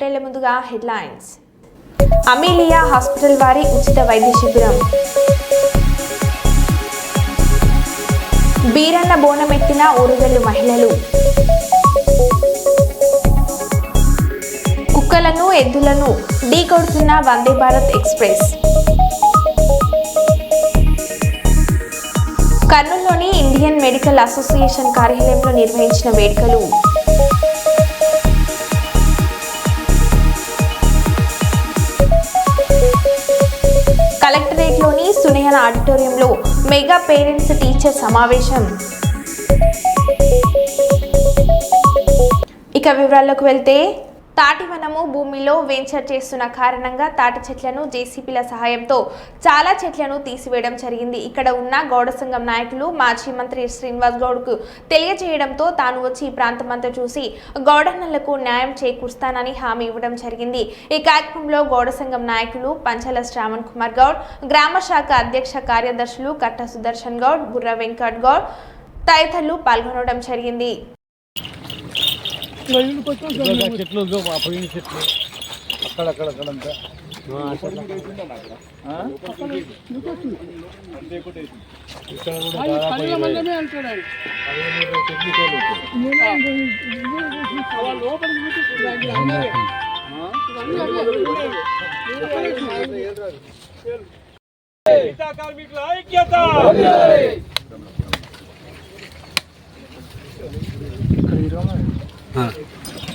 బులెటిన్ల ముందుగా headlines. Amelia hospital వారి ఉచిత వైద్య శిబిరం. బీరన్న బోనమెత్తిన ఊరుగల్లు మహిళలు. కుక్కలను ఎద్దులను ఢీకొడుతున్న వందే భారత్ ఎక్స్ప్రెస్. కర్నూలులోని ఇండియన్ మెడికల్ అసోసియేషన్ కార్యాలయంలో నిర్వహించిన వేడుకలు. కలెక్టరేట్లోని ఆడిటోరియంలో మెగా పేరెంట్స్ టీచర్ సమావేశం. ఇక వివరాల్లోకి వెళ్తే తాటి వనము భూమిలో వెంచర్ చేస్తున్న కారణంగా తాటి చెట్లను జేసీబీల సహాయంతో చాలా చెట్లను తీసివేయడం జరిగింది. ఇక్కడ ఉన్న గౌడ సంఘం నాయకులు మాజీ మంత్రి శ్రీనివాస్ గౌడ్కు తెలియజేయడంతో తాను వచ్చి ఈ ప్రాంతమంతా చూసి గౌడన్నలకు న్యాయం చేకూరుస్తానని హామీ ఇవ్వడం జరిగింది. ఈ కార్యక్రమంలో గౌడ సంఘం నాయకులు పంచల శ్రావణ్ కుమార్ గౌడ్ గ్రామ శాఖ అధ్యక్ష కార్యదర్శులు కట్ట సుదర్శన్ గౌడ్ బుర్ర వెంకట్ గౌడ్ తదితరులు పాల్గొనడం జరిగింది. చెట్లు పైన చెట్లు. అక్కడక్కడ అక్కడంతా. ఆ? ఇక్కడ కూడా ఇరవై చెట్లు తోలు.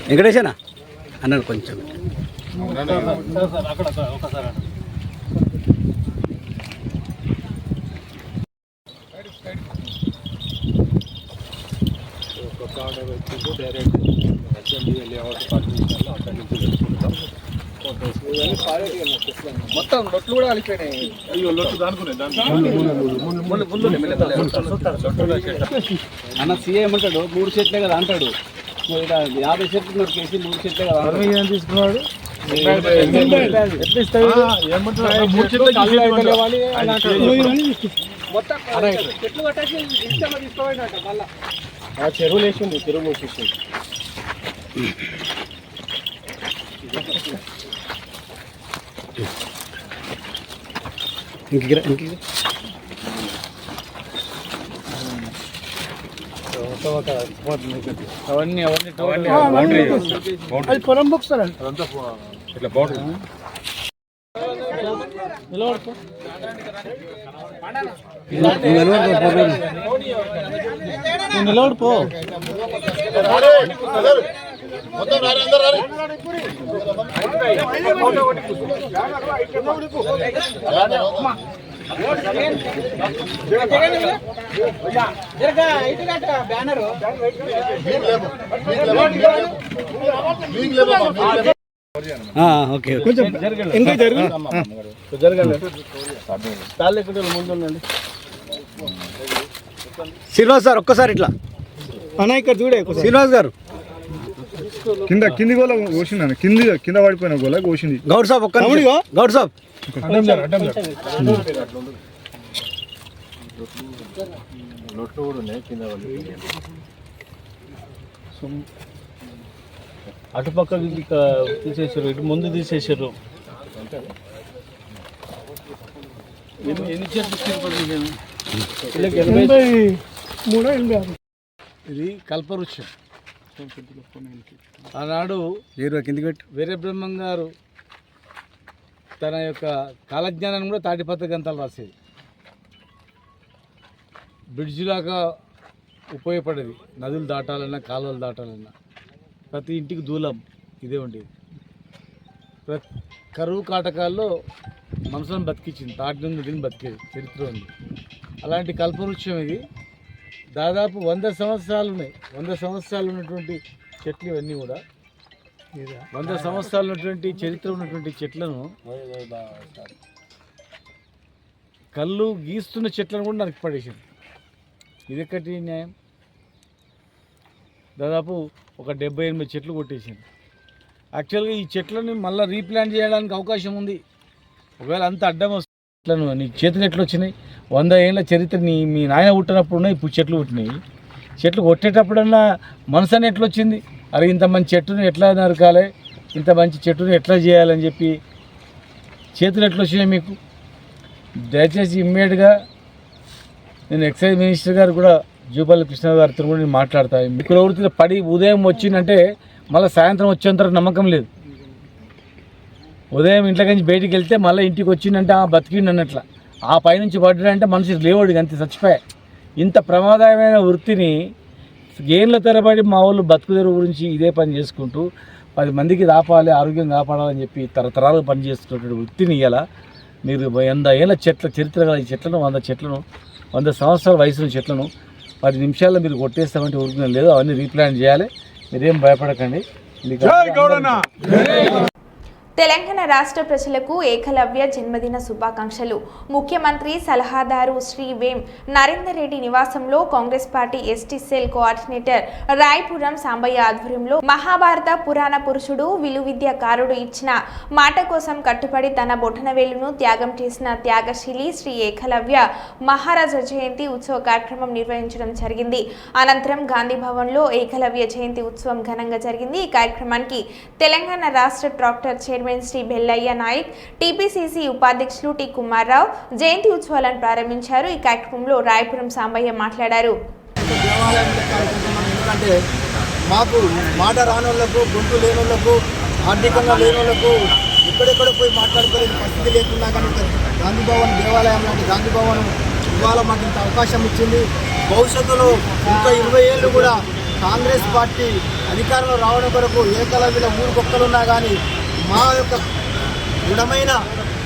వెంకటేశనా అన్నాడు కొంచెం డైరెక్ట్ అసెంబ్లీ అక్కడి నుంచి మొత్తం లొట్లు కూడా కలిపినాయి అయ్యో దానుకునే అన్న సీఏ ఏమంటాడు మూడు చెట్లే కదా అంటాడు యాభై చెట్లు ఉన్నారు కేసీ మూడు చెట్లే కదా. పర్మిషన్ తీసుకున్నాడు మూడు చెట్లు. ఆ చెరువు మూసేసింది ఇంక ఇంక ఇక్కడ. మొత్తం ఒక అవన్నీ అవన్నీ బౌండరీ అది పొలం బుక్స్తారా అదంతా ఇట్లా బౌండరీ నిలబడుకో నువ్వు నిలబడు, పో, పో, ఓకే ఓకే. ఇంకా శ్రీనివాస్ సార్ ఒక్కసారి ఇట్లా. అన్న ఇక్కడ చూడే శ్రీనివాస్ గారు కింద కింది గోల కోసింది కింది కింద పడిపోయిన గోల కోసింది. గౌడ్ సాబ్ ఒక్క. గౌడ్ సాబ్. అటుపక్క తీసేసారు ఇటు ముందు తీసేసారు. ఇది కల్పవృక్షం. ఆనాడు కిందికి పెట్టు. వీర బ్రహ్మం గారు తన యొక్క కాలజ్ఞానాన్ని కూడా తాటిపత్ర గ్రంథాలు రాసేది. బ్రిడ్జ్ లాగా ఉపయోగపడేది. నదులు దాటాలన్నా కాలువలు దాటాలన్నా. ప్రతి ఇంటికి దూలం ఇదే ఉండేది. ప్రతి కరువు కాటకాల్లో మనసులను బతికించింది తాటి నుండి దీన్ని బతికేది. చరిత్ర ఉంది. అలాంటి కల్పవృక్షం ఇది. దాదాపు వంద సంవత్సరాలు ఉన్నాయి వంద సంవత్సరాలు ఉన్నటువంటి చెట్లు ఇవన్నీ కూడా. వంద సంవత్సరాలు ఉన్నటువంటి చరిత్ర ఉన్నటువంటి చెట్లను కళ్ళు గీస్తున్న చెట్లను కూడా నరికి పడేసింది. ఇది ఎక్కటి న్యాయం. దాదాపు ఒక డెబ్బై ఎనిమిది చెట్లు కొట్టేసింది. యాక్చువల్గా ఈ చెట్లను మళ్ళీ రీప్లాంట్ చేయడానికి అవకాశం ఉంది. ఒకవేళ అంత అడ్డం వస్తే చెట్లను నీ చేతులు ఎట్లా వచ్చినాయి వంద ఏళ్ళ చరిత్ర నీ మీ నాయన పుట్టినప్పుడు ఇప్పుడు చెట్లు పుట్టినాయి. చెట్లు కొట్టేటప్పుడన్నా మనసు అని ఎట్లా వచ్చింది అరే ఇంత మంచి చెట్టును ఎట్లా నరకాలి? ఇంత మంచి చెట్టును ఎట్లా చేయాలని చెప్పి చేతులు ఎట్లా వచ్చినాయి మీకు? దయచేసి ఇమ్మీడియట్గా నేను ఎక్సైజ్ మినిస్టర్ గారు కూడా జూపల్లి కృష్ణ గారితో కూడా నేను మాట్లాడతాను మీ ప్రవృత్తిలో పడి ఉదయం వచ్చిందంటే మళ్ళీ సాయంత్రం వచ్చేంత నమ్మకం లేదు. ఉదయం ఇంట్లో నుంచి బయటికి వెళ్తే మళ్ళీ ఇంటికి వచ్చిందంటే ఆ బతికిండు అన్నట్ల. ఆ పైనుంచి పడ్డాడంటే మనిషి లేవాడు అంతే చచ్చిపోయా. ఇంత ప్రమాదమైన వృత్తిని ఏళ్ళ తరబడి మా వాళ్ళు బతుకుదెరు గురించి ఇదే పని చేసుకుంటూ పది మందికి దాపాలి ఆరోగ్యం కాపాడాలని చెప్పి తరతరాలుగా పనిచేస్తున్నటువంటి వృత్తిని ఇవ్వాల మీరు వంద ఏళ్ళ చెట్ల చరిత్ర గల ఈ చెట్లను వంద చెట్లను వంద సంవత్సరాల వయసున్న చెట్లను పది నిమిషాల్లో మీరు కొట్టేస్తామంటే ఊరుకునే లేదు. అవన్నీ రీప్లాన్ చేయాలి. మీరేం భయపడకండి. తెలంగాణ రాష్ట్ర ప్రజలకు ఏకలవ్య జన్మదిన శుభాకాంక్షలు. ముఖ్యమంత్రి సలహాదారు శ్రీ వేం నరేందర్ రెడ్డి నివాసంలో Congress party ST cell coordinator Rayapuram Sambaiah ఆధ్వర్యంలో మహాభారత పురాణ పురుషుడు విలువిద్యాకారుడు ఇచ్చిన మాట కోసం కట్టుబడి తన బొటనవేలును త్యాగం చేసిన త్యాగశీలి శ్రీ ఏకలవ్య మహారాజా జయంతి ఉత్సవ కార్యక్రమం నిర్వహించడం జరిగింది. అనంతరం గాంధీ భవన్లో ఏకలవ్య జయంతి ఉత్సవం ఘనంగా జరిగింది. ఈ కార్యక్రమానికి తెలంగాణ రాష్ట్ర tractor chairman Shri Bellaiah Naik TPCC ఉపాధ్యక్షులు టి కుమార్రావు జయంతి ఉత్సవాలను ప్రారంభించారు. ఈ కార్యక్రమంలో రాయపురం సాంబయ్య మాట్లాడారు. దేవాలయం మాకు మాట రాని వాళ్ళకు గొంతు లేని వాళ్ళకు ఆర్థికంగా లేని వాళ్ళకు ఎక్కడెక్కడ పోయి మాట్లాడుకోలేని పరిస్థితి లేకుండా కానీ గాంధీ భవన్ దేవాలయం లాంటి గాంధీ భవన్ ఇవాళ మాకు ఇంత అవకాశం ఇచ్చింది. భవిష్యత్తులో ఇంకా ఇరవై ఏళ్ళు కూడా కాంగ్రెస్ పార్టీ అధికారంలో రావడం కొరకు ఏకలవ్యుల ఊరికొక్కలున్నా కానీ మా యొక్క దృఢమైన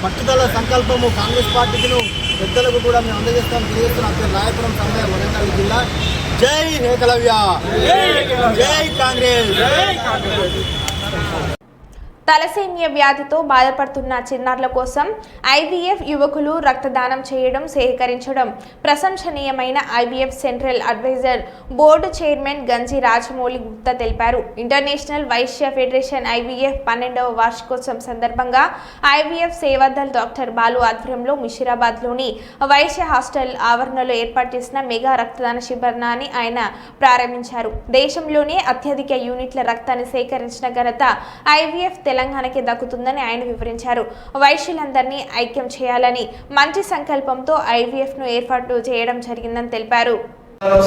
పట్టుదల సంకల్పము కాంగ్రెస్ పార్టీకిను పెద్దలకు కూడా మేము అందజేస్తాం. తెలియజేస్తున్నాం పేరు రాయపురం సంఘ వరంగల్ జిల్లా. జై ఏకలవ్య జై కాంగ్రెస్. తలసేమియా వ్యాధితో బాధపడుతున్న చిన్నారుల కోసం ఐవీఎఫ్ యువకులు రక్తదానం చేయడం సేకరించడం. ప్రశంసనీయమైన IVF central advisor board chairman Ganji Rajamouli Gupta తెలిపారు. ఇంటర్నేషనల్ వైశ్య ఫెడరేషన్ ఐవీఎఫ్ పన్నెండవ వార్షికోత్సవం సందర్భంగా ఐవీఎఫ్ సేవాదల్ డాక్టర్ బాలు ఆధ్వర్యంలో ముషిరాబాద్లోని వైశ్య హాస్టల్ ఆవరణలో ఏర్పాటు చేసిన మెగా రక్తదాన శిబిరాన్ని ఆయన ప్రారంభించారు. దేశంలోనే అత్యధిక యూనిట్ల రక్తాన్ని సేకరించిన ఘనత ఐవీఎఫ్ తెలంగాణకి దక్కుతుందని ఆయన వివరించారు. వైశ్యులందరినీ ఐక్యం చేయాలని మంచి సంకల్పంతో ఐవీఎఫ్ను ఏర్పాటు చేయడం జరిగిందని తెలిపారు.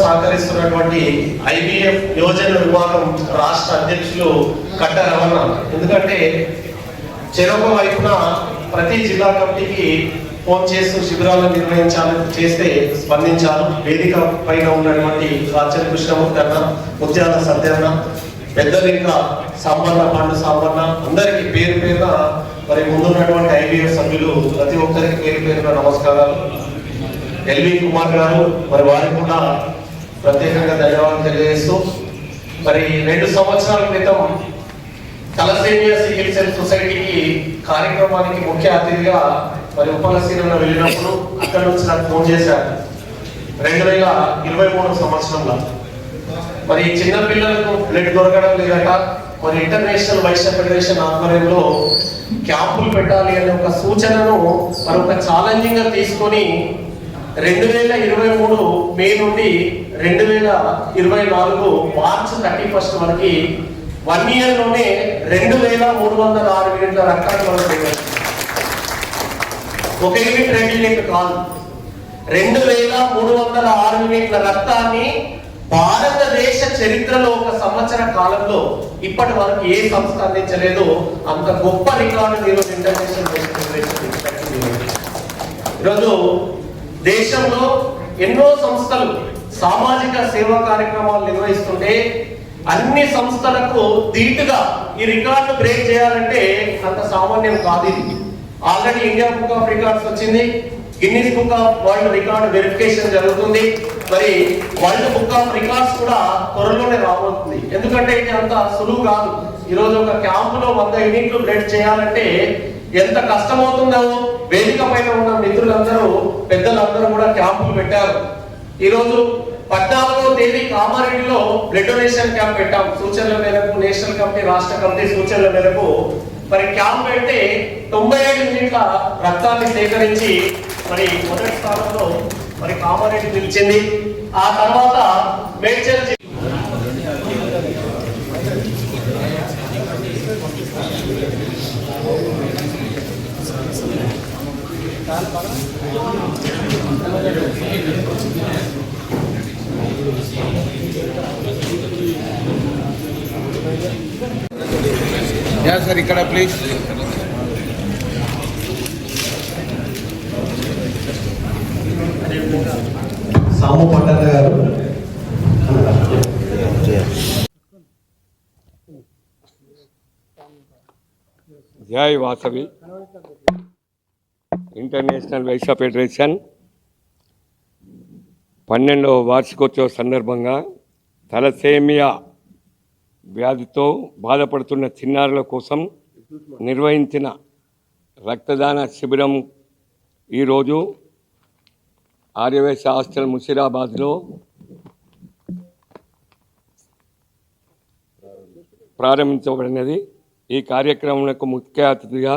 సహకరిస్తున్నటువంటి ఐబిఎఫ్ యోజన విభాగం రాష్ట్ర అధ్యక్షులు కట్ట రమణ. ఎందుకంటే చెరొక వైపున ప్రతి జిల్లా కమిటీకి ఫోన్ చేస్తూ శిబిరాలను నిర్వహించాలని చేస్తే స్పందించారు వేదిక పైన ఉన్నటువంటి రాచరి కృష్ణమూర్తి అన్న ముత్యాల సత్యన్న పెద్దలు ఇంకా సంపన్న పండు సంపన్న అందరికీ పేరు పేరున మరి ముందున్నటువంటి ఐబీఎస్ సభ్యులు ప్రతి ఒక్కరికి పేరు పేరున నమస్కారాలు. ఎల్వి కుమార్ గారు మరి వారికి కూడా ప్రత్యేకంగా ధన్యవాదాలు తెలియజేస్తూ మరి రెండు సంవత్సరాల క్రితం తలసేమియా సికిల్ సెల్ సొసైటీకి కార్యక్రమానికి ముఖ్య అతిథిగా మరి ఉపలసీనంలో వెళ్ళినప్పుడు అక్కడ నుంచి నాకు ఫోన్ చేశారు. రెండు వేల ఇరవై మూడు సంవత్సరంలో. మరి చిన్న పిల్లలకు బ్లడ్ దొరకడం లేదట. మరి ఇంటర్నేషనల్ వైశ్య ఫెడరేషన్ ఆధ్వర్యంలో క్యాంపులు పెట్టాలి అనే ఒక సూచనను మరి ఒక ఛాలెంజింగ్గా తీసుకొని రెండు వేల ఇరవై మూడు మే నుండి రెండు వేల ఇరవై నాలుగు మార్చ్ థర్టీ ఫస్ట్ వరకు వన్ ఇయర్లోనే రెండు వేల మూడు వందల ఆరు యూనిట్ల రక్తాన్ని మనం ఒక యూనిట్ రెండు యూనిట్ కాదు. రెండు వేల మూడు వందల ఆరు యూనిట్ల రక్తాన్ని భారతదేశ చరిత్రలో ఒక సంవత్సర కాలంలో ఇప్పటి వరకు ఏ సంస్థ అందించలేదు అంత గొప్ప రికార్డు ఈరోజు ఇంటర్నేషనల్ ఈరోజు దేశంలో ఎన్నో సంస్థలు సామాజిక సేవా కార్యక్రమాలు నిర్వహిస్తుంటే అన్ని సంస్థలకు ధీటుగా ఈ రికార్డు బ్రేక్ చేయాలంటే అంత సామాన్యం కాదు ఇది. Already India book of records వచ్చింది. Guinness book of world record verification జరుగుతుంది. మరి వరల్డ్ బుక్ ఆఫ్ రికార్డ్స్ కూడా త్వరలోనే రాబోతుంది. ఎందుకంటే ఇది అంత సులువు కాదు. ఈరోజు ఒక క్యాంపులో వంద యూనిట్లు బ్లడ్ చేయాలంటే ఎంత కష్టమవుతుందో వేదిక పైన ఉన్న మిత్రులందరూ పెద్దలందరూ కూడా క్యాంపులు పెట్టారు. ఈరోజు పద్నాలుగో తేదీ కామారెడ్డిలో బ్లడ్ డొనేషన్ క్యాంప్ పెట్టాం. సూచనల మేరకు నేషనల్ కమిటీ రాష్ట్ర కమిటీ సూచనల మేరకు మరి క్యాంప్ పెడితే తొంభై ఏడు యూనిట్ల రక్తాన్ని సేకరించి మరి మొదటి స్థానంలో మరి కామారెడ్డి పిలిచింది ఆ తర్వాత మేడ్చల్ జిల్లా సార్ ఇక్కడ ప్లీజ్ సాము పట్టణ గారు. జై వాసవి. ఇంటర్నేషనల్ వైశ్య ఫెడరేషన్ పన్నెండవ వార్షికోత్సవ సందర్భంగా తలసేమియా వ్యాధితో బాధపడుతున్న చిన్నారుల కోసం నిర్వహించిన రక్తదాన శిబిరం ఈరోజు ఆర్యవేశ హాస్టల్ ముషిరాబాద్లో ప్రారంభించబడినది. ఈ కార్యక్రమంలో ముఖ్య అతిథిగా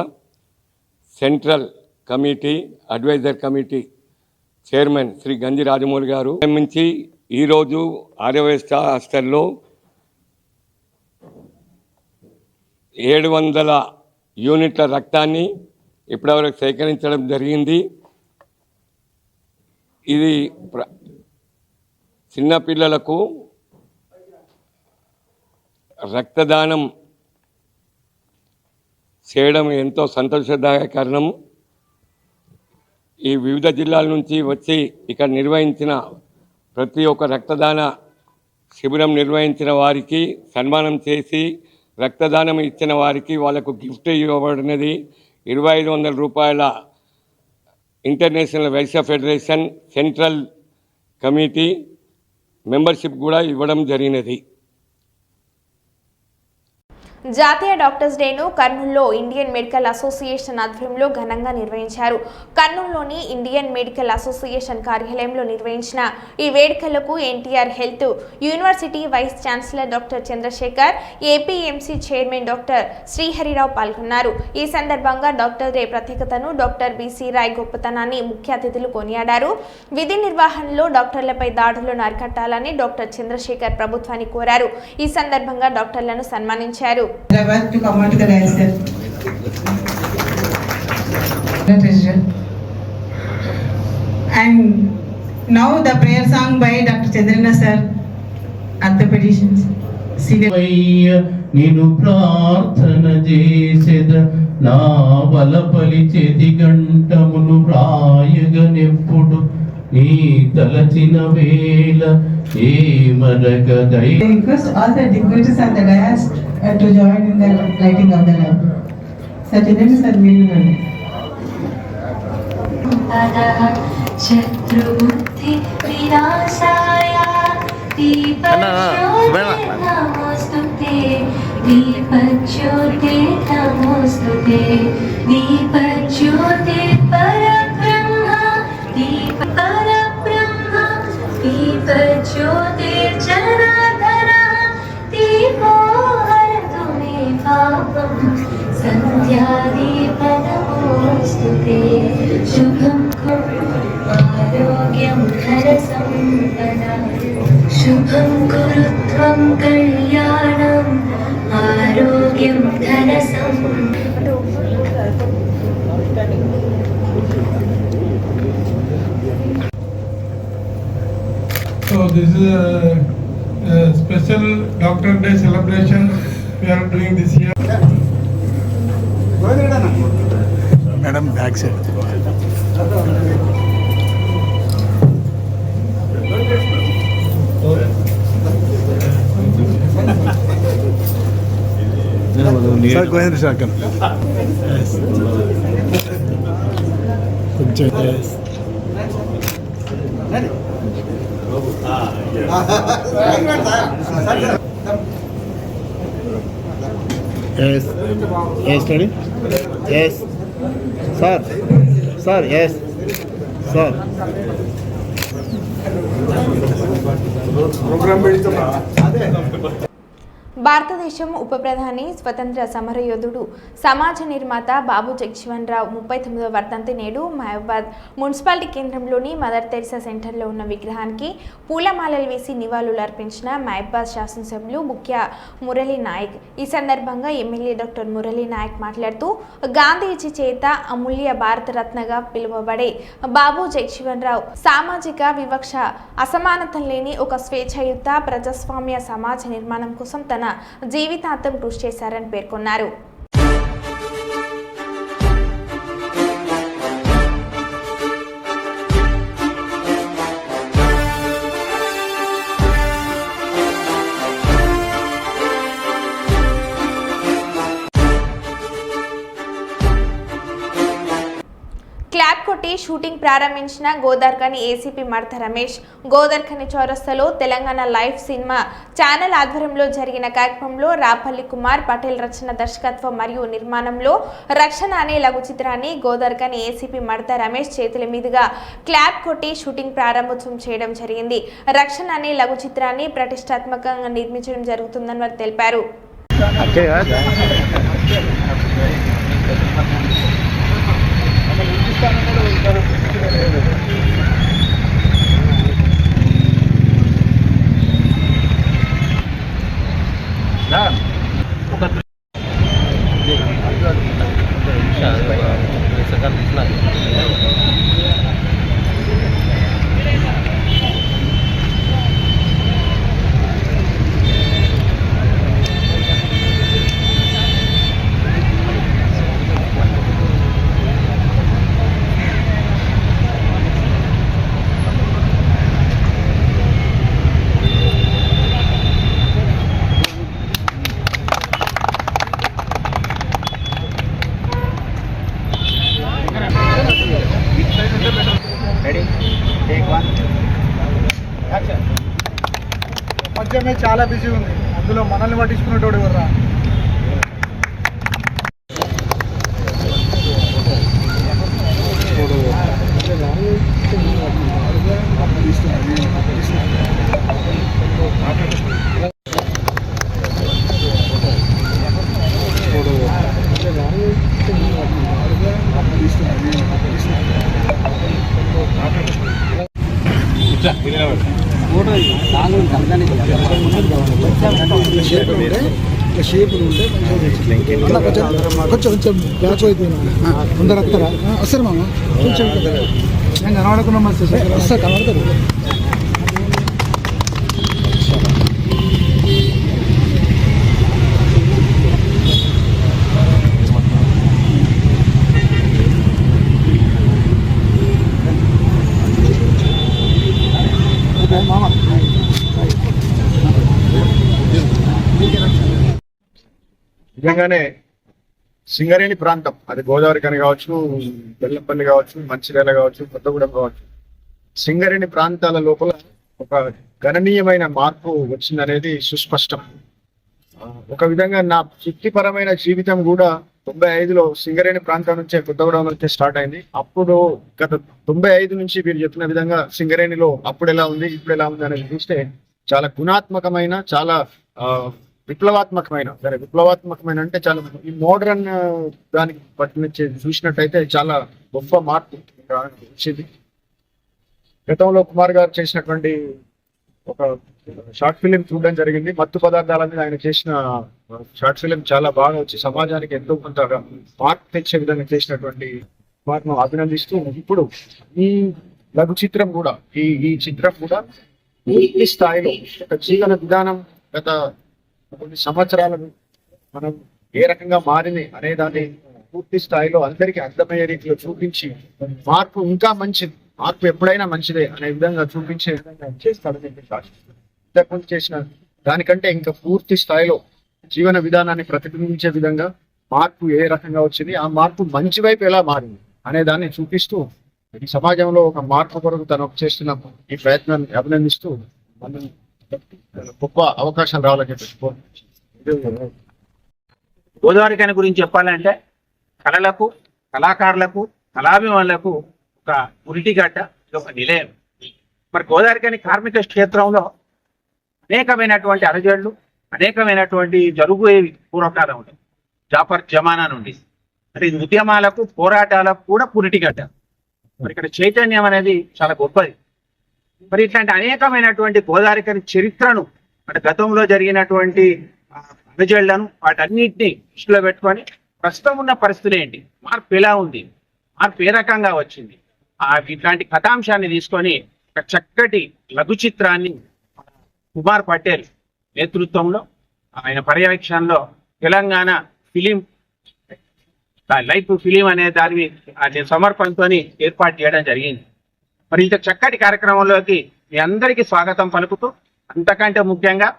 central committee advisor committee chairman Shri Ganji Rajamouli గారు. నుంచి ఈరోజు ఆర్యవేశ హాస్టల్లో ఏడు వందల యూనిట్ల రక్తాన్ని ఇప్పటివరకు సేకరించడం జరిగింది. ఇది ప్ర- చిన్నపిల్లలకు రక్తదానం చేయడం ఎంతో సంతోషదాయకరణం. ఈ వివిధ జిల్లాల నుంచి వచ్చి ఇక్కడ నిర్వహించిన ప్రతి ఒక్క రక్తదాన శిబిరం నిర్వహించిన వారికి సన్మానం చేసి రక్తదానం ఇచ్చిన వారికి వాళ్ళకు గిఫ్ట్ ఇవ్వబడినది. ఇరవై ఐదు వందల రూపాయల international Vaishya federation central committee membership కూడా ఇవ్వడం జరిగినది. జాతీయ డాక్టర్స్ డేను కర్నూలులో ఇండియన్ మెడికల్ అసోసియేషన్ ఆధ్వర్యంలో ఘనంగా నిర్వహించారు. కర్నూలులోని ఇండియన్ మెడికల్ అసోసియేషన్ కార్యాలయంలో నిర్వహించిన ఈ వేడుకలకు NTR health university vice chancellor doctor Chandrasekhar APMC chairman doctor Srihari Rao పాల్గొన్నారు. ఈ సందర్భంగా డాక్టర్ డే ప్రత్యేకతను డాక్టర్ బీసీ రాయ్ గొప్పతనాన్ని ముఖ్య అతిథులు కొనియాడారు. విధి నిర్వహణలో డాక్టర్లపై దాడులను అరికట్టాలని డాక్టర్ చంద్రశేఖర్ ప్రభుత్వాన్ని కోరారు. ఈ సందర్భంగా డాక్టర్లను సన్మానించారు. Hyderabad to come on to the. Treasurer. And now the prayer song by Dr. Chandrina sir, orthopedicians, senior. అయ్య నేను ప్రార్థన చేసేద నా బలపలి చేతి గంటమును వ్రాయగనెప్పుడు ఈ తలచిన వేళ ఏ మరగదై request all the dignities and the dias to join in the lighting of the lamp Satyadevi sir మీరు శత్రుబుద్ధి వినాశాయ దీపజ్యోతిర్నమోస్తుతే దీపజ్యోతిర్నమోస్తుతే దీపజ్యోతిర్ పరమ പ്രചോദിർജനാധന ദീപോഹർതുമേ പാപം സന്ധ്യാദീപനമോസ്തു തേ ശുഭം കുരു ആരോഗ്യം ധനസമ്പന്ന ശുഭം കുരുത്വം കല്യാണം ആരോഗ്യം ധനസമ്പന്ന. So this is a, a special Doctor Day celebration we are doing this year. Madam, back side. Sir Govindra శాఖ కొంచెం Yes yes ready yes sir sir yes sir programme పెడుతున్నా భారతదేశం ఉప ప్రధాని స్వతంత్ర సమరయోధుడు సమాజ నిర్మాత బాబు జగ్జీవన్ రావు ముప్పై తొమ్మిదవ వర్ధంతి నేడు మహబాద్ మున్సిపాలిటీ కేంద్రంలోని మదర్ తెరిసా సెంటర్లో ఉన్న విగ్రహానికి పూలమాలలు వేసి నివాళులు అర్పించిన మహబాద్ శాసనసభ్యులు ముఖ్య మురళీ నాయక్. ఈ సందర్భంగా ఎమ్మెల్యే డాక్టర్ మురళీ నాయక్ మాట్లాడుతూ గాంధీజీ చేత అమూల్య భారతరత్నగా పిలువబడే బాబు జగ్జీవన్ రావు సామాజిక వివక్ష అసమానత లేని ఒక స్వేచ్ఛాయుత ప్రజాస్వామ్య సమాజ నిర్మాణం కోసం తన జీవితాంతం కృషి చేశారని పేర్కొన్నారు. షూటింగ్ ప్రారంభించిన గోదార్కని ఏసీపీ మడత రమేష్ గోదార్కని చౌరస్తలో తెలంగాణ లైవ్ సినిమా ఛానల్ ఆధ్వర్యంలో జరిగిన కార్యక్రమంలో రాపల్లి కుమార్ పటేల్ రచన దర్శకత్వం మరియు నిర్మాణంలో రక్షణ అనే లఘు చిత్రాన్ని గోదార్కని ఏసీపీ మడత రమేష్ చేతుల మీదుగా క్లాప్ కొట్టి షూటింగ్ ప్రారంభోత్సవం చేయడం జరిగింది. రక్షణ అనే లఘు చిత్రాన్ని ప్రతిష్టాత్మకంగా నిర్మించడం జరుగుతుందని వారు తెలిపారు Thank you. పద్యమే చాలా బిజీ ఉంది. అందులో మనల్ని పట్టించుకునేటోడు ఎవర్రా కొంచెం కొంచెం బ్యాచ్ అయిపోయినా. అందరు వస్తారా వస్తారు మామ? కొంచెం నేను కనబడకుండా వస్తారు కనబడతారు. నిజంగానే సింగరేణి ప్రాంతం. అది గోదావరి కని కావచ్చు బెల్లంపల్లి కావచ్చు మంచిర్యాల కావచ్చు కొత్తగూడెం కావచ్చు. సింగరేణి ప్రాంతాల లోపల ఒక గణనీయమైన మార్పు వచ్చిందనేది సుస్పష్టం. ఒక విధంగా నా వృత్తిపరమైన జీవితం కూడా తొంభై ఐదులో సింగరేణి ప్రాంతం నుంచే కొత్తగూడెం నుంచే స్టార్ట్ అయింది. అప్పుడు గత తొంభై ఐదు నుంచి మీరు చెప్పిన విధంగా సింగరేణిలో అప్పుడు ఎలా ఉంది ఇప్పుడు ఎలా ఉంది అనేది చూస్తే చాలా గుణాత్మకమైన చాలా ఆ, విప్లవాత్మకమైన సరే విప్లవాత్మకమైన అంటే చాలా ఈ మోడర్న్ దానికి పట్టినచ్చే చూసినట్టయితే చాలా గొప్ప మార్పు వచ్చింది. గతంలో కుమార్ గారు చేసినటువంటి ఒక షార్ట్ ఫిలిం చూడడం జరిగింది. మత్తు పదార్థాల మీద ఆయన చేసిన షార్ట్ ఫిలిం చాలా బాగా వచ్చి సమాజానికి ఎంతో కొంత మార్పు తెచ్చే విధంగా చేసినటువంటి వారిని అభినందిస్తూ ఇప్పుడు ఈ లఘు చిత్రం కూడా ఈ ఈ చిత్రం కూడా పూర్తి స్థాయిలో ఒక జీవన విధానం గత కొన్ని సంవత్సరాలను మనం ఏ రకంగా మారింది అనే దాన్ని పూర్తి స్థాయిలో అందరికీ అర్థమయ్యే రీతిలో చూపించి మార్పు ఇంకా మంచిది మార్పు ఎప్పుడైనా మంచిదే అనే విధంగా చూపించే విధంగా చేస్తాడని ఆశిస్తున్నాను. ఇంతకుముందు చేసిన దానికంటే ఇంకా పూర్తి స్థాయిలో జీవన విధానాన్ని ప్రతిబింబించే విధంగా మార్పు ఏ రకంగా వచ్చింది ఆ మార్పు మంచి వైపు ఎలా మారింది అనే దాన్ని చూపిస్తూ ఈ సమాజంలో ఒక మార్పు కొరకు తను చేస్తున్న ఈ ప్రయత్నాన్ని అభినందిస్తూ మనం గొప్ప అవకాశాలు రావాలని చెప్పేసి గోదావరి కని గురించి చెప్పాలంటే కళలకు కళాకారులకు కళాభిమానులకు ఒక ఉరిటిగడ్డ ఇది ఒక నిలయం. మరి గోదావరి కని కార్మిక క్షేత్రంలో అనేకమైనటువంటి అరజడులు అనేకమైనటువంటి జరుగుయేవి పూర్వకాలం ఉంటాయి జాఫర్ జమానా నుండి. మరి ఉద్యమాలకు పోరాటాలకు కూడా పురిటిగడ్డ మరి ఇక్కడ చైతన్యం అనేది చాలా గొప్పది. మరి ఇట్లాంటి అనేకమైనటువంటి గోదావరికని చరిత్రను అంటే గతంలో జరిగినటువంటి అనుజళ్ళను వాటన్నిటిని దృష్టిలో పెట్టుకొని ప్రస్తుతం ఉన్న పరిస్థితులు ఏంటి? మార్పు ఎలా ఉంది? మార్పు ఏ రకంగా వచ్చింది? ఆ ఇట్లాంటి కథాంశాన్ని తీసుకొని ఒక చక్కటి లఘు చిత్రాన్ని కుమార్ పటేల్ నేతృత్వంలో ఆయన పర్యవేక్షణలో తెలంగాణ ఫిలిం లైఫ్ ఫిలిం అనే దాని అనే సమర్పణతో ఏర్పాటు చేయడం జరిగింది. మరి ఇంత చక్కటి కార్యక్రమంలోకి మీ అందరికీ స్వాగతం పలుకుతూ అంతకంటే ముఖ్యంగా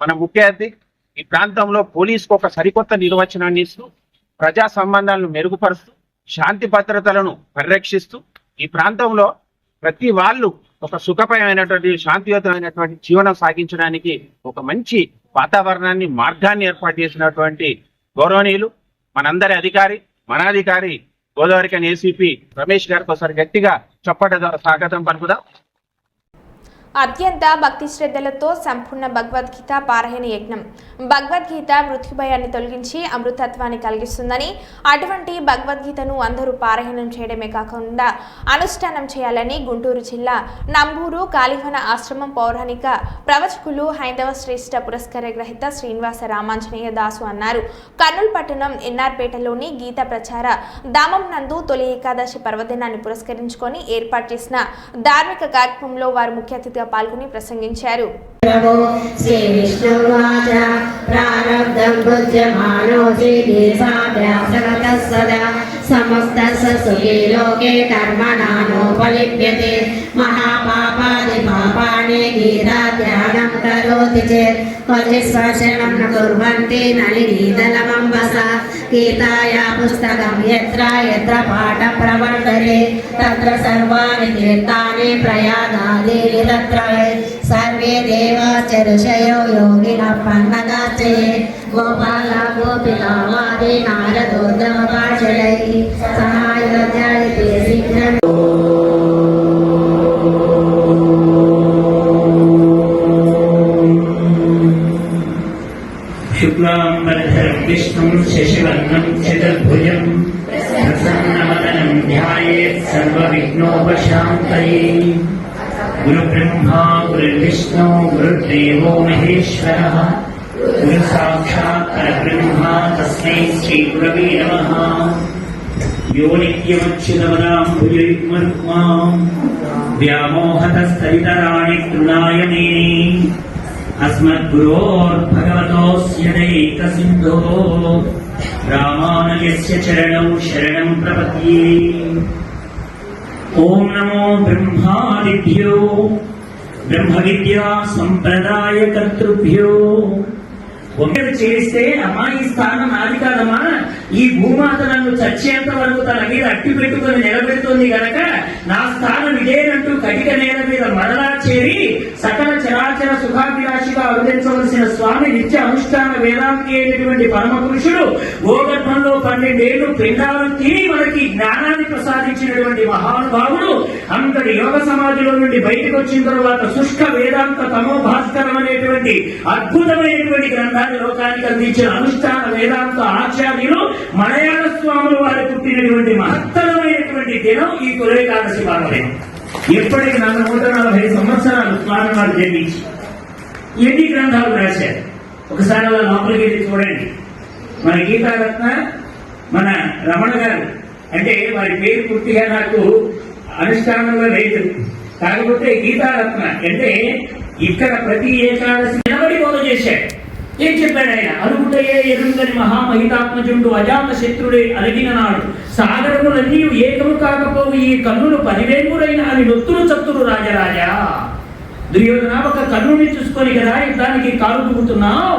మన ముఖ్య అతిథి ఈ ప్రాంతంలో పోలీసుకు ఒక సరికొత్త నిర్వచనాన్ని ఇస్తూ ప్రజా సంబంధాలను మెరుగుపరుస్తూ శాంతి భద్రతలను పరిరక్షిస్తూ ఈ ప్రాంతంలో ప్రతి వాళ్ళు ఒక సుఖపరమైనటువంటి శాంతియుతమైనటువంటి జీవనం సాగించడానికి ఒక మంచి వాతావరణాన్ని మార్గాన్ని ఏర్పాటు చేసినటువంటి గౌరవనీయులు మనందరి అధికారి మనాధికారి గోదావరికి గోదావరికని ఏసీపీ రమేష్ గారికి ఒకసారి గట్టిగా చప్పట స్వాగతం పలుకుదాం. అత్యంత భక్తి శ్రద్ధలతో సంపూర్ణ భగవద్గీత పారాయణ యజ్ఞం. భగవద్గీత మృత్యుభయాన్ని తొలగించి అమృతత్వాన్ని కలిగిస్తుందని అటువంటి భగవద్గీతను అందరూ పారాయణం చేయడమే కాకుండా అనుష్ఠానం చేయాలని గుంటూరు జిల్లా నంబూరు కాలిఫన ఆశ్రమం పౌరాణిక ప్రవచకులు హైందవ శ్రేష్ఠ పురస్కార గ్రహీత శ్రీనివాస రామాంజనేయ దాసు అన్నారు. కర్నూలు పట్టణం ఎన్ఆర్పేటలోని గీత ప్రచార దామం నందు తొలి ఏకాదశి పర్వదినాన్ని పురస్కరించుకొని ఏర్పాటు చేసిన ధార్మిక కార్యక్రమంలో వారు ముఖ్య అతిథిగా పాల్గొని ప్రసంగించారు. శ్రీ సమస్త సుఖీ లోకే కర్మణానోపలిప్యతే మహాపాపాది పాప గీతా ధ్యానం కరోతి చేత్ క్వచిత్ స్పర్శనం న కుర్వంతి నలినీదలమంబస గీతాయా పుస్తకం యత్ర యత్ర పాఠ ప్రవర్తతే తత్ర సర్వాణి తీర్థాని ప్రయాగాదీని తత్ర సర్వే దేవాశ్చ ఋషయో యోగినః పన్నగాశ్చయే గోపాల గోపికామాది నారదోత్తమ పాశలై సహాయోధ్యాయితే शुक्लाम्बरधरम् विष्णुम् शशिवर्णम् चतुर्भुजम् प्रसन्नवदनम् ध्यायेत् सर्वविघ्नोपशान्तये। गुरुब्रह्मा, गुरुर्विष्णु, गुरुर्देवो महेश्वरः। गुरुसाक्षात् परब्रह्मा तस्मै श्रीगुरवे नमः। यो नित्यमच्युतपदाम्बुजयुग्मरुक्माम् व्यामोहतस्तरितराणि तृणायने నిత్యమచ్యుతమదాంబుజయుగ్మరుక్మాం వ్యామోహతస్థలితరాణి తృణాయ మేనే अस्मद्गुरोर्भगवतोऽस्य दैकसिन्धो रामानुजस्य चरणौ शरणं प्रपद्ये ॐ नमो ब्रह्मादिभ्यो ब्रह्मविद्या सम्प्रदायकर्तृभ्यो ఒకటి చేస్తే అమ్మాయి స్థానం నాది కాదమ్మా ఈ భూమాత నన్ను చచ్చేంత వరకు తన మీద అట్టి పెట్టుకుని నిలబెడుతుంది గనక నా స్థానం ఇదేనంటూ కటిక నేల మీద మరలా చేరి సకల చరాచర సుఖాభిలాషిగా అవతరించవలసిన స్వామి నిత్య అనుష్ఠాన వేదాంతి అయినటువంటి పరమ పురుషుడు గోగర్భంలో పన్నెండేళ్ళు పిండాలను తిని మనకి జ్ఞానాన్ని ప్రసాదించినటువంటి మహానుభావుడు అంతటి యోగ సమాధిలో నుండి బయటకు వచ్చిన తరువాత శుష్క వేదాంత తమో భాస్కరం అనేటువంటి అద్భుతమైనటువంటి గ్రంథాన్ని లోకానికి అందించిన అనుష్ఠాన వేదాంత ఆచార్యులు మలయాళ స్వాములు వారు పుట్టినటువంటి మహత్తరమైనటువంటి దినం ఈ తొలేకాదశి పర్వదినం ఎప్పటికి నన్ను నూట నలభై సంవత్సరాలు స్వామి వారు జన్మించి. ఎన్ని గ్రంథాలు రాశారు? ఒకసారి అలా లోపలికి వెళ్ళి చూడండి. మన గీతారత్న మన రమణ గారు అంటే వారి పేరు పూర్తిగా నాకు అనుష్ఠానంలో లేదు. కాకపోతే గీతారత్న అంటే ఇక్కడ ప్రతి ఏకాదశి నిలబడి పోలు చేశాడు. ఏం చెప్పాడు ఆయన? అరుగుటయే ఎరుంగని మహామహితాత్మజుండు అజాత శత్రుడే అలిగిన నాడు. సాగరములన్నీ ఏకము కాకపోవు ఈ కన్నులు పదివేమురైన అని నొత్తులు చత్తులు రాజరాజా. దుర్యోధన ఒక కన్నుని చూసుకొని కదా యుద్ధానికి కాలు దుగుతున్నావు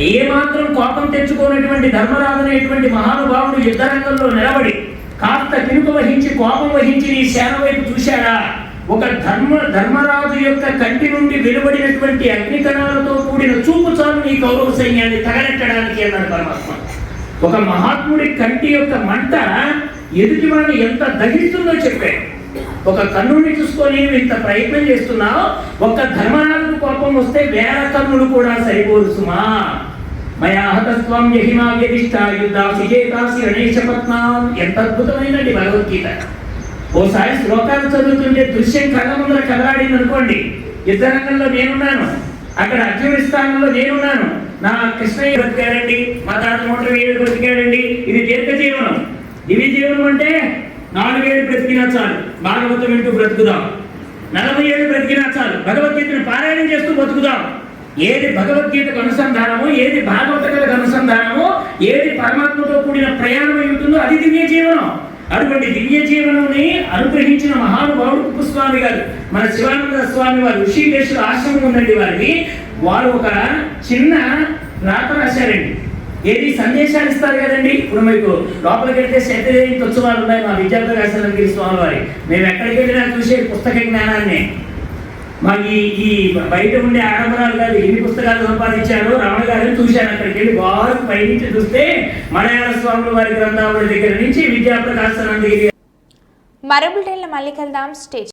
ఏ మాత్రం కోపం తెచ్చుకోనటువంటి ధర్మరాజనైనటువంటి మహానుభావుడు యుద్ధరంగంలో నిలబడి కాస్త కినుక వహించి కోపం వహించి నీ సేన వైపు చూశాడా? ఒక ధర్మ ధర్మరాజు యొక్క కంటి నుండి వెలువడినటువంటి అగ్నికణాలతో కూడిన చూపు చాలు నీ కౌరవ సైన్యాన్ని తగలెట్టడానికి అన్నాడు పరమాత్మ. ఒక మహాత్ముడి కంటి యొక్క మంట ఎదుటి వాడిని ఎంత దహిస్తుందో చెప్పాడు. ఒక కన్నుని చూసుకొని ఇంత ప్రయత్నం చేస్తున్నావు? ఒక్క ధర్మరాజుకు కోపం వస్తే వేల కన్నులు కూడా సరిపోదు సుమా. మయాహతస్వం యహిమా వ్యధిష్ట యుద్ధాసి చేతాసి గణేశపత్నాం ఎంత అద్భుతమైనది భగవద్గీత. ఓసారి శ్లోకాలు చదువుతుంటే దృశ్యం కళ్ళ ముందర కదలాడింది అనుకోండి. యుద్ధరంగంలో నేనున్నాను. అక్కడ అర్జునుడి స్థానంలో నేనున్నాను. నా కృష్ణయ్య బ్రతికాడండి. మా తాత మోటార్ వేడు బ్రతికాడండి. ఇది దీర్ఘ జీవనం. దివ్య జీవనం అంటే నాలుగేళ్ళు బ్రతికినా చాలు. భాగవతం వింటూ బ్రతుకుదాం. నలభై ఏళ్ళు బ్రతికినా చాలు. భగవద్గీతను పారాయణం చేస్తూ బ్రతుకుదాం ఏది భగవద్గీతకు అనుసంధానమో ఏది భాగవత కథకు అనుసంధానమో ఏది పరమాత్మతో కూడిన ప్రయాణం ఉంటుందో అది దివ్య జీవనం. అటువంటి దివ్య జీవనంని అనుగ్రహించిన మహానుభావుడు కుప్పస్వామి గారు. మన శివానంద స్వామి వారు ఋషికేశ్వర ఆశ్రమం ఉందండి వారికి వారు ఒక చిన్న రాత రాశారండి. ఏది సందేశాలు ఇస్తారు కదండి? ఇప్పుడు మీకు లోపలికి వెళ్తే శతజయంతి ఉత్సవాలు ఉన్నాయి మా విద్యాప్రకాశానందగిరి స్వామి వారి మేము ఎక్కడికి వెళ్ళినా చూసే పుస్తక జ్ఞానాన్ని. మరి ఈ ఈ బయట ఉండే ఆడంబరాలు కాదు ఎన్ని పుస్తకాలు సంపాదించారో రమణ గారిని చూశాను అక్కడికి వెళ్ళి. బాగా పైనుంచి చూస్తే మలయాళ స్వాముల వారి గ్రంథావళి దగ్గర నుంచి విద్యాప్రకాశానందగిరి మరో బులెటిన్లో మళ్ళీ కలుద్దాం స్టేజ్.